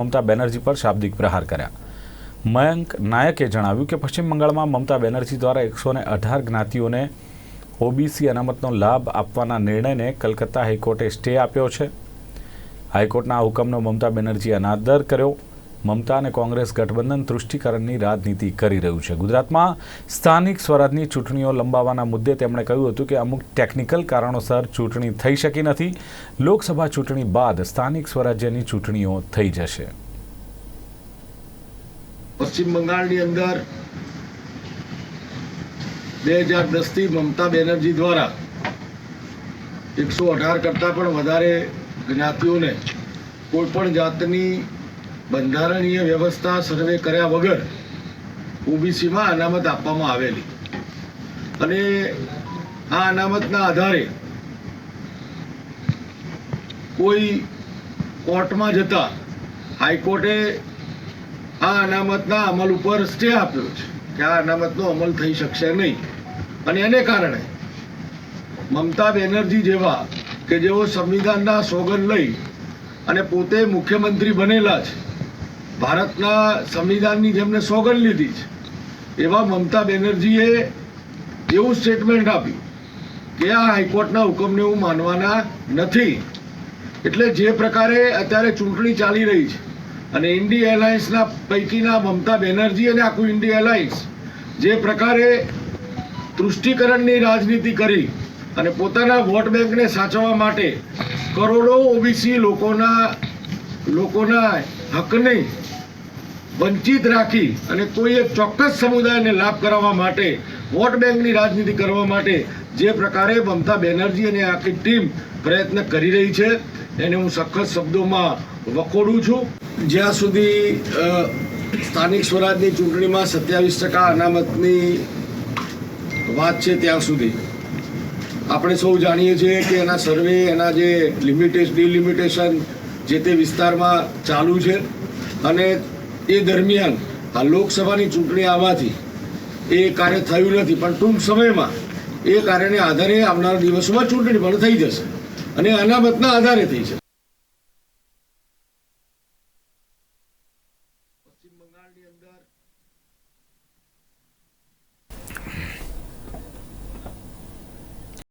મમતા બેનર્જી પર શાબ્દિક પ્રહાર કર્યા. મયંક નાયકે જણાવ્યું કે પશ્ચિમ બંગાળમાં મમતા બેનર્જી દ્વારા એકસો ને અઢાર જ્ઞાતિઓને ઓબીસી અનામતનો લાભ આપવાના નિર્ણયને કલકત્તા હાઈકોર્ટે સ્ટે આપ્યો છે. હાઈકોર્ટના હુકમનો મમતા બેનર્જીએ અનાદર કર્યો. મમતા અને કોંગ્રેસ ગઠબંધન તૃષ્ટિકરણની રાજનીતિ કરી રહ્યું છે. ગુજરાતમાં સ્થાનિક સ્વરાજની ચૂંટણીઓ લંબાવવાના મુદ્દે તેમણે કહ્યું હતું કે અમુક ટેકનિકલ કારણોસર ચૂંટણી થઈ શકી નથી. લોકસભા ચૂંટણી બાદ સ્થાનિક સ્વરાજ્યની ચૂંટણીઓ થઈ જશે. પશ્ચિમ બંગાળની અંદર બે હજાર દસથી મમતા બેનર્જી દ્વારા એકસો અઢાર કરતાં પણ વધારે જ્ઞાતિઓને કોઈ પણ જાતની બંધારણીય વ્યવસ્થા સર્વે કર્યા વગર ઓબીસીમાં અનામત આપવામાં આવેલી. અને આ અનામતના આધારે કોઈ કોર્ટમાં જતા હાઈકોર્ટે આ અનામતના અમલ ઉપર સ્ટે આપ્યો છે કે આ અનામતનો અમલ થઈ શકશે નહીં. અને એને કારણે મમતા બેનર્જી જેવા કે જેઓ સંવિધાનના સોગંદ લઈ અને પોતે મુખ્યમંત્રી બનેલા છે ભારતના સંવિધાનની જેમને સોગંદ લીધી છે, એવા મમતા બેનર્જીએ એવું સ્ટેટમેન્ટ આપ્યું કે આ હાઈકોર્ટના હુકમને હું માનવાના નથી. એટલે જે પ્રકારે અત્યારે ચૂંટણી ચાલી રહી છે અને ઇન્ડિયા એલાયન્સના પૈકીના મમતા બેનર્જી અને આખું ઇન્ડિયા એલાયન્સ જે પ્રકારે તૃષ્ટિકરણની રાજનીતિ કરી અને પોતાના વોટ બેંકને સાચવવા માટે કરોડો ઓબીસી લોકોના લોકોના હકને વંચિત રાખી અને કોઈ એક ચોક્કસ સમુદાયને લાભ કરાવવા માટે, વોટ બેંકની રાજનીતિ કરવા માટે જે પ્રકારે મમતા બેનર્જી અને આખી ટીમ પ્રયત્ન કરી રહી છે, એને હું સખત શબ્દોમાં વખોડું છું. જ્યાં સુધી સ્થાનિક સ્વરાજની ચૂંટણીમાં સત્યાવીસ ટકા અનામતની વાત છે ત્યાં સુધી. આપણે સૌ જાણીએ છીએ કે એના સર્વે, એના જે લિમિટેશન, ડિલિમિટેશન જે તે વિસ્તારમાં ચાલુ છે અને એ દરમિયાન આ લોકસભાની ચૂંટણી આવવાથી એ કાર્ય થયું નથી. પણ ટૂંક સમયમાં એ કાર્યને આધારે આવનારા દિવસોમાં ચૂંટણી પણ થઈ જશે અને અનામતના આધારે થઈ છે પશ્ચિમ બંગાળની અંદર